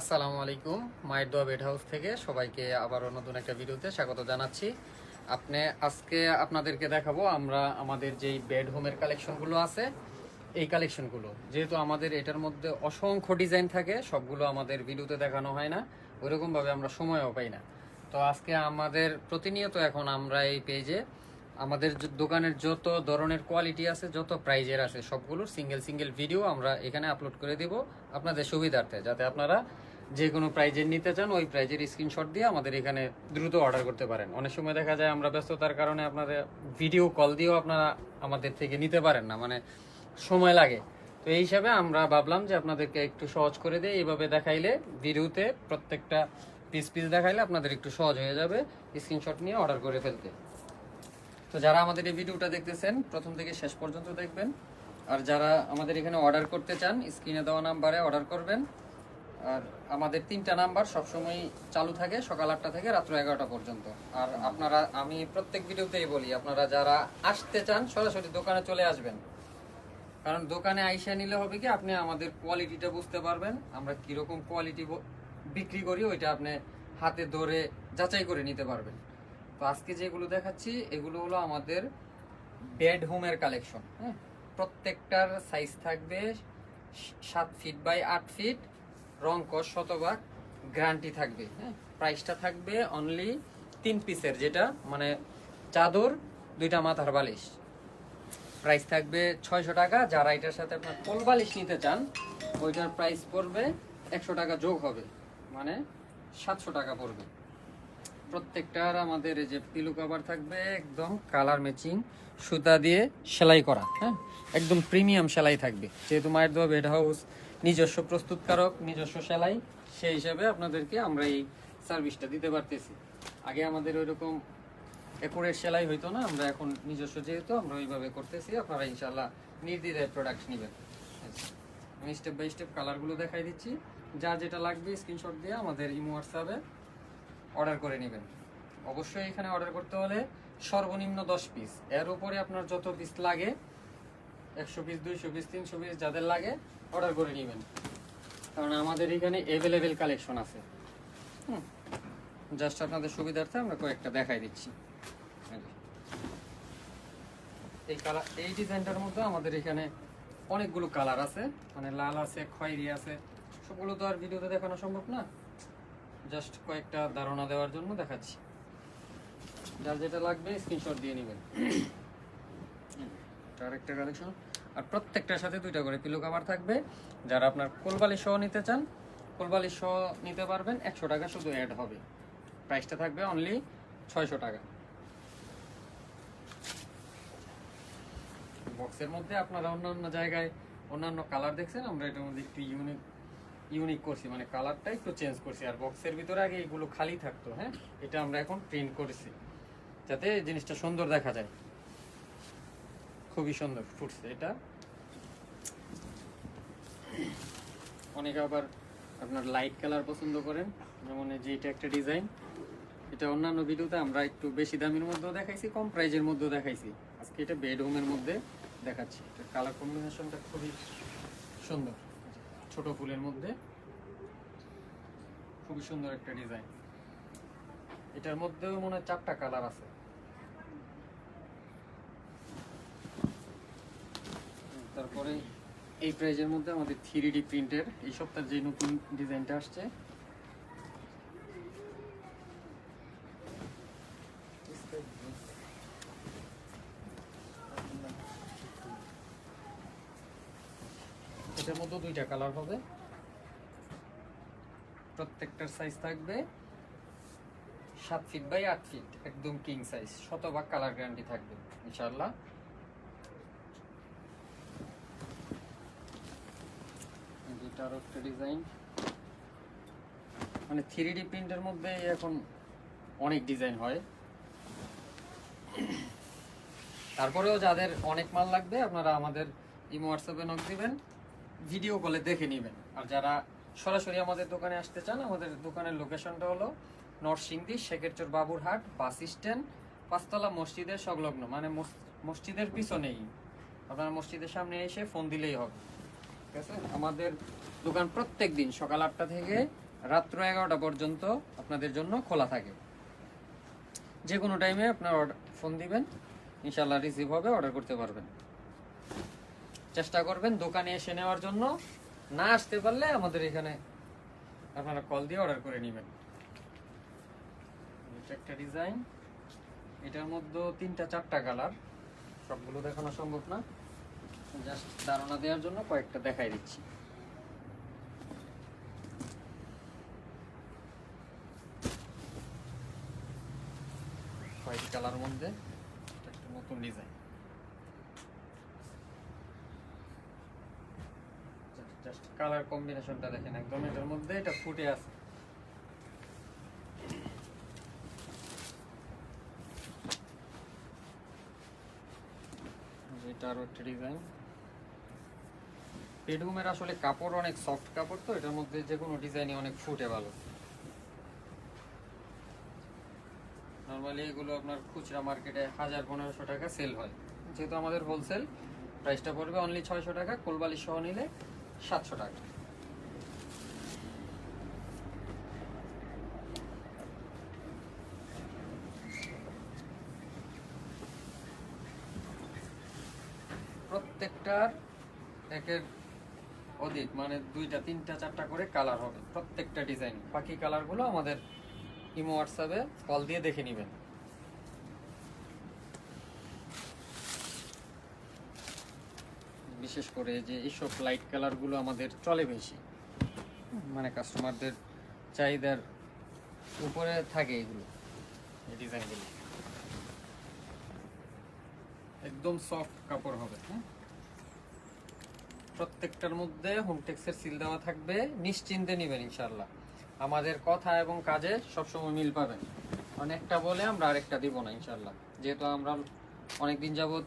আসসালামু আলাইকুম, মায়ের দোয়া বেড হাউস থেকে সবাইকে আবারও নতুন একটা ভিডিওতে স্বাগত জানাচ্ছি। আপনি আজকে আপনাদেরকে দেখাবো আমরা আমাদের যেই বেড হোমের কালেকশনগুলো আছে, এই কালেকশনগুলো যেহেতু আমাদের এটার মধ্যে অসংখ্য ডিজাইন থাকে, সবগুলো আমাদের ভিডিওতে দেখানো হয় না, ওইরকমভাবে আমরা সময়ও পাই না। তো আজকে আমাদের প্রতিনিয়ত এখন আমরা এই পেজে আমাদের দোকানের যত ধরনের কোয়ালিটি আছে, যত প্রাইজের আছে, সবগুলোর সিঙ্গেল সিঙ্গেল ভিডিও আমরা এখানে আপলোড করে দিব আপনাদের সুবিধার্থে, যাতে আপনারা যে কোনো প্রাইজের নিতে চান, ওই প্রাইজের স্ক্রিনশট দিয়ে আমাদের এখানে দ্রুত অর্ডার করতে পারেন। অনেক সময় দেখা যায় আমরা ব্যস্ততার কারণে আপনাদের ভিডিও কল দিয়েও আপনারা আমাদের থেকে নিতে পারেন না মানে সময় লাগে। তো এই হিসাবে আমরা ভাবলাম যে আপনাদেরকে একটু সহজ করে দিই। এইভাবে দেখাইলে ভিডিওতে প্রত্যেকটা পিস পিস দেখাইলে আপনাদের একটু সহজ হয়ে যাবে স্ক্রিনশট নিয়ে অর্ডার করে ফেলতে। তো যারা আমাদের এই ভিডিওটা দেখতেছেন, প্রথম থেকে শেষ পর্যন্ত দেখবেন। আর যারা আমাদের এখানে অর্ডার করতে চান স্ক্রিনে দেওয়া নাম্বারে অর্ডার করবেন। আর আমাদের তিনটা নাম্বার সবসময় চালু থাকে সকাল আটটা থেকে রাত্র এগারোটা পর্যন্ত। আর আপনারা আমি প্রত্যেক ভিডিওতেই বলি আপনারা যারা আসতে চান সরাসরি দোকানে চলে আসবেন। কারণ দোকানে আইসা নিলে হবে কি আপনি আমাদের কোয়ালিটিটা বুঝতে পারবেন আমরা কীরকম কোয়ালিটি বিক্রি করি ওইটা আপনি হাতে ধরে যাচাই করে নিতে পারবেন। তো আজকে যেগুলো দেখাচ্ছি এগুলো হলো আমাদের বেড হোমের কালেকশন হ্যাঁ? প্রত্যেকটার সাইজ থাকবে সাত ফিট বাই আট ফিট রং কস শতভাগ গ্যারান্টি থাকবে হ্যাঁ? প্রাইসটা থাকবে অনলি তিন পিসের যেটা মানে চাদর, দুইটা মাথার বালিশ। প্রাইস থাকবে ছয়শো টাকা। যারা এটার সাথে আপনার কোল বালিশ নিতে চান, ওইটার প্রাইস পড়বে একশো টাকা যোগ হবে মানে সাতশো টাকা পড়বে। প্রত্যেকটার আমাদের এই যে পিলু কভার থাকবে, একদম কালার ম্যাচিং সুতা দিয়ে সেলাই করা হ্যাঁ? একদম প্রিমিয়াম সেলাই থাকবে। যেহেতু মায়ের দোয়া বেড হাউস নিজস্ব প্রস্তুতকারক, নিজস্ব সেলাই, সেই হিসাবে আপনাদেরকে আমরা এই সার্ভিসটা দিতে পারতেছি। আগে আমাদের ওইরকম একুরেট সেলাই হইতো না, আমরা এখন নিজস্ব যেহেতু আমরা ওইভাবে করতেছি, আপনারা ইনশাল্লাহ নির্দ্বিধায় প্রোডাক্ট নেবেন। আমি স্টেপ বাই স্টেপ কালারগুলো দেখাই দিচ্ছি। যা যেটা লাগবে স্ক্রিনশট দিয়ে আমাদের ইমো হোয়াটসঅ্যাপে অর্ডার করে নেবেন। অবশ্যই এখানে অর্ডার করতে হলে সর্বনিম্ন দশ পিস এর উপরে আপনার যত পিস লাগে একশো পিস দুইশো পিস তিনশো পিস যাদের লাগে অর্ডার করে নেবেন। কারণ আমাদের এখানে অ্যাভেলেবেল কালেকশন আছে। হুম। জাস্ট আপনাদের সুবিধার্থে আমরা কয়েকটা দেখাই দিচ্ছি। এই কালার এই ডিজাইনটার মধ্যে আমাদের এখানে অনেকগুলো কালার আছে। মানে লাল আছে, খয়েরি আছে। সবগুলো তো আর ভিডিওতে দেখানো সম্ভব না। জাস্ট কয়েকটা ধারণা দেওয়ার জন্য দেখাচ্ছি। যার যেটা লাগবে স্ক্রিনশট দিয়ে নেবেন। আরেকটা কালেকশন আর প্রত্যেকটার সাথে দুইটা করে পিলো কাভার থাকবে। যারা আপনার কোলবালি সহ নিতে চান কোলবালি সহ নিতে পারবেন। একশো টাকা শুধু অ্যাড হবে। প্রাইসটা থাকবে অনলি ছয়শো টাকা। বক্সের মধ্যে আপনারা অন্যান্য জায়গায় অন্যান্য কালার দেখছেন? আমরা এটার মধ্যে একটু ইউনিক ইউনিক করছি। মানে কালারটা একটু চেঞ্জ করছি। আর বক্সের ভিতরে আগে এগুলো খালি থাকতো হ্যাঁ? এটা আমরা এখন প্রিন্ট করেছি। যাতে জিনিসটা সুন্দর দেখা যায়। খুবই সুন্দর ফুটছে এটা। অনেকে আবার আপনার লাইট কালার পছন্দ করেন, যেমন যে এটা একটা ডিজাইন এটা অন্যান্য ভিডিওতে আমরা একটু বেশি দামের মধ্যেও দেখাইছি, কম প্রাইজের মধ্যেও দেখাইছি। আজকে এটা বেডরুমের মধ্যে দেখাচ্ছি। এটা কালার কম্বিনেশনটা খুবই সুন্দর। ছোট ফুলের মধ্যে খুবই সুন্দর একটা ডিজাইন এটার মধ্যেও মনে হয় চারটা কালার আছে। তারপরে এই প্রাইজের মধ্যে আমাদের থ্রি ডি প্রিন্টের এই সপ্তাহের যে নতুন ডিজাইনটা আসছে। এটার মধ্যে দুইটা কালার হবে। প্রত্যেকটার সাইজ থাকবে সাত ফিট বাই আট ফিট একদম কিং সাইজ শতভাগ কালার গ্যারান্টি থাকবে ইনশাল্লাহ একটা ডিজাইন মানে থ্রি ডি প্রিন্টের মধ্যে এখন অনেক ডিজাইন হয়। তারপরেও যাদের অনেক মাল লাগবে, আপনারা আমাদের ইমো হোয়াটসঅ্যাপে নক দিবেন ভিডিও কলে দেখে নেবেন। আর যারা সরাসরি আমাদের দোকানে আসতে চান, আমাদের দোকানের লোকেশনটা হলো নরসিংদী, শেখেরচর বাবুরহাট, বাস স্ট্যান্ড, পাঁচতলা মসজিদের সংলগ্ন। মানে মসজিদের পিছনেই। আপনারা মসজিদের সামনে এসে ফোন দিলেই হবে। ঠিক আছে? আমাদের দোকান প্রত্যেক দিন সকাল আটটা থেকে রাত্র এগারোটা পর্যন্ত আপনাদের জন্য খোলা থাকে। যে কোনো টাইমে আপনার ফোন দিবেন ইনশাল্লাহ রিসিভ হবে অর্ডার করতে পারবেন। চেষ্টা করবেন দোকানে এসে নেওয়ার জন্য। না আসতে পারলে আমাদের এখানে আপনারা কল দিয়ে অর্ডার করে নেবেন। একটা ডিজাইন এটার মধ্যে তিনটা, চারটা কালার সবগুলো দেখানো সম্ভব না। জাস্ট ধারণা দেওয়ার জন্য কয়েকটা দেখাই দিচ্ছি। হোয়াইট কালার মধ্যে একটা নতুন ডিজাইন। জাস্ট কালার কম্বিনেশনটা দেখেন একদম, এটার মধ্যে এটা ফুটে আছে। এটা আরও একটা ডিজাইন। বেডরুমের আসলে কাপড় অনেক সফট কাপড় তো, এটার মধ্যে যে কোনো ডিজাইনই অনেক ফুটে ভালো নর্মালি এগুলো আপনার খুচরা মার্কেটে হাজার পনেরোশো টাকা সেল হয়। যেহেতু আমাদের হোলসেল প্রাইসটা পড়বে অনলি ছয়শো টাকা কোলবালি সহ নিলে সাতশো টাকা। প্রত্যেকটার একের অধিক মানে দুইটা, তিনটা, চারটা করে কালার হবে, প্রত্যেকটা ডিজাইন বাকি কালারগুলো আমাদের ইমো হোয়াটসঅ্যাপে কল দিয়ে দেখে নেবেন। বিশেষ করে যে এইসব লাইট কালারগুলো আমাদের চলে বেশি। মানে কাস্টমারদের চাহিদার উপরে থাকে এগুলো, এই ডিজাইনগুলো একদম সফট কাপড় হবে হ্যাঁ? প্রত্যেকটার মধ্যে হোমটেক্সের সিল দেওয়া থাকবে। নিশ্চিন্তে নেবেন ইনশাল্লাহ আমাদের কথা এবং কাজে সবসময় মিল পাবেন। অনেকটা বলে আমরা আরেকটা দিব না ইনশাল্লাহ যেহেতু আমরা অনেকদিন যাবৎ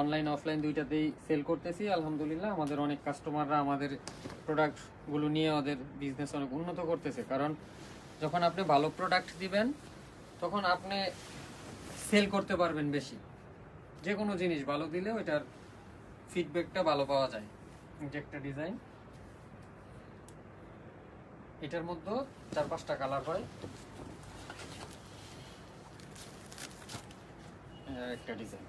অনলাইন অফলাইন দুইটাতেই সেল করতেছি, আলহামদুলিল্লাহ আমাদের অনেক কাস্টমাররা আমাদের প্রোডাক্টগুলো নিয়ে ওদের বিজনেস অনেক উন্নত করতেছে। কারণ যখন আপনি ভালো প্রোডাক্ট দিবেন, তখন আপনি সেল করতে পারবেন বেশি। যে কোনো জিনিস ভালো দিলে ওইটার ফিডব্যাকটা ভালো পাওয়া যায়। এটা একটা ডিজাইন। এটার মধ্যে চার পাঁচটা কালার হয়। একটা ডিজাইন।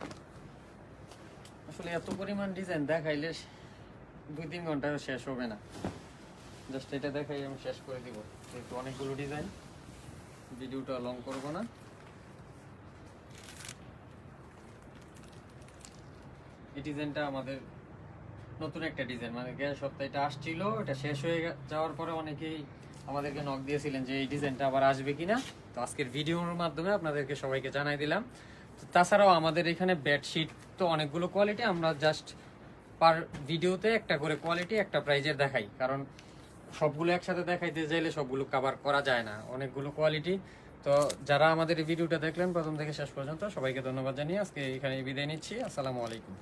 আসলে এত পরিমাণ ডিজাইন দেখাইলে দুই তিন ঘন্টায় শেষ হবে না। জাস্ট এটা দেখাই আমি শেষ করে দিব, যেহেতু অনেকগুলো ডিজাইন। ভিডিওটা লং করব না। এই ডিজাইনটা আমাদের নতুন একটা ডিজাইন মানে গ্যাস সপ্তাহে এটা আসছিল, এটা শেষ হয়ে যাওয়ার পরে অনেকেই আমাদেরকে নক দিয়েছিলেন যে এই ডিজাইনটা আবার আসবে কিনা। তো আজকের ভিডিওর মাধ্যমে আপনাদেরকে সবাইকে জানাই দিলাম। তো তাছাড়াও আমাদের এখানে বেডশিট তো অনেকগুলো কোয়ালিটি আমরা জাস্ট পার ভিডিওতে একটা করে কোয়ালিটি একটা প্রাইজের দেখাই। কারণ সবগুলো একসাথে দেখাইতে চাইলে সবগুলো কভার করা যায় না, অনেকগুলো কোয়ালিটি তো যারা আমাদের ভিডিওটা দেখলেন প্রথম থেকে শেষ পর্যন্ত, সবাইকে ধন্যবাদ জানিয়ে আজকে এখানে বিদায় নিচ্ছি। আসসালামু আলাইকুম।